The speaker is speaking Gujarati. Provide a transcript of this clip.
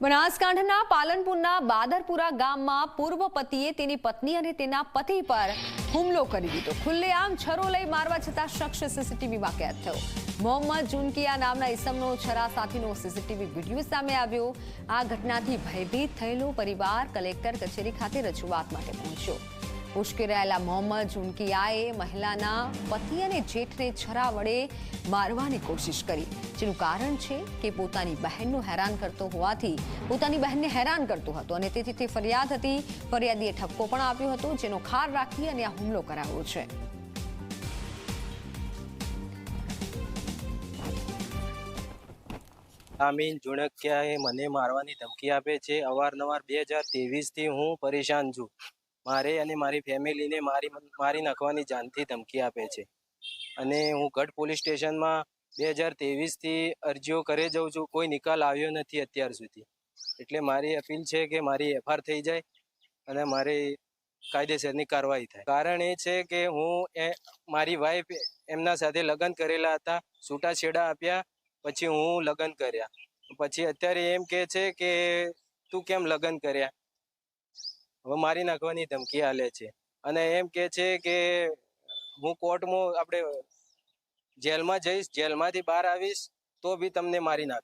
બનાસકાંઠાના પાલનપુરના બાદરપુરા ગામમાં પૂર્વ પતિએ તેની પત્ની અને તેના પતિ પર હુમલો કરી દીધો. ખુલ્લેઆમ છરો લઈ મારવા છતાં શખ્સ સીસીટીવીમાં કેદ થયો મોહમ્મદ જુનકિયા નામના ઇસમનો છરા સાથેનો સીસીટીવી વીડિયો સામે આવ્યો. આ ઘટનાથી ભયભીત થયેલો પરિવાર કલેક્ટર કચેરી ખાતે રજૂઆત માટે પહોંચ્યો. ઉશ્કેરાયેલા મોહમ્મદ જુનકિયાએ મહિલાના પતિ અને જેઠને છરા વડે મારવાની કોશિશ કરી. જેનું કારણ છે કે પોતાની બહેનનું હેરાન કરતો હોવાથી પોતાની બહેનને હેરાન કરતો હતો અને તેથી તે ફરિયાદ હતી. ફરિયાદીએ ઠપકો પણ આપ્યો હતો, જેનો ખાર રાખી અને આ હુમલો કરાવ્યો છે. આમીન જુણકિયાએ મને મારવાની ધમકી આપે છે. અવારનવાર બે હજારથી હું પરેશાન છું. મારે અને મારી ફેમિલીને મારી મારી નાખવાની જાનથી ધમકી આપે છે. અને હું ગઢ પોલીસ સ્ટેશનમાં બે હજાર તેવીસથી અરજીઓ કરે જાઉં છું. કોઈ નિકાલ આવ્યો નથી અત્યાર સુધી. એટલે મારી અપીલ છે કે મારી એફઆર થઈ જાય અને મારી કાયદેસરની કાર્યવાહી થાય. કારણ એ છે કે હું એ, મારી વાઈફ એમના સાથે લગ્ન કરેલા હતા. છૂટાછેડા આપ્યા, પછી હું લગ્ન કર્યા. પછી અત્યારે એમ કે છે કે તું કેમ લગ્ન કર્યા? હવે મારી નાખવાની ધમકી આલે છે. અને એમ કે છે કે હું કોર્ટમાં આપણે જેલમાં જઈશ, જેલમાંથી બહાર આવીશ, તો બી તમને મારી નાખ